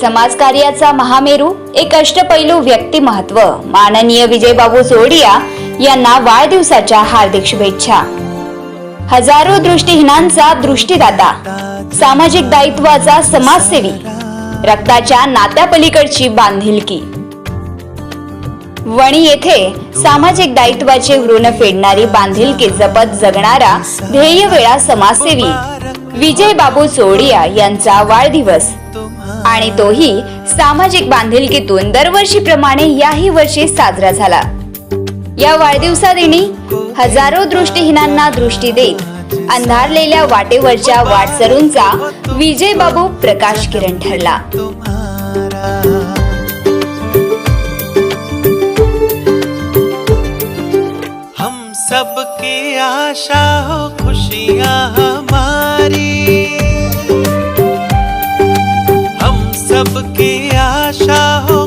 समाजकार्याचा महामेरू एक अष्टपैलू व्यक्तिमहत्व माननीय विजयबाबू जोडिया यांना वाढदिवसाच्या हार्दिक शुभेच्छा. हजारो दृष्टीहीनांचा दृष्टीदाता सामाजिक दायित्वाचा समाजसेवी रक्ताच्या नात्यापलीकडची बांधिलकी. वणी येथे सामाजिक दायित्वाचे ऋण फेडणारी बांधिलकी जपत जगणारा ध्येय वेळा समाजसेवी विजय बाबू चोडिया यांचा वाढदिवस. आणि तोही सामाजिक बांधिलकीतून दरवर्षीप्रमाणे याही वर्षी साजरा झाला. या वाढदिवसादिनी हजारो दृष्टीहीनांना दृष्टी देत अंधारलेल्या वाटेवरच्या वाटसरूंचा विजय बाबू प्रकाश किरण ठरला. आशा हो खुशियाँ हमारी। हम सब की आशा हो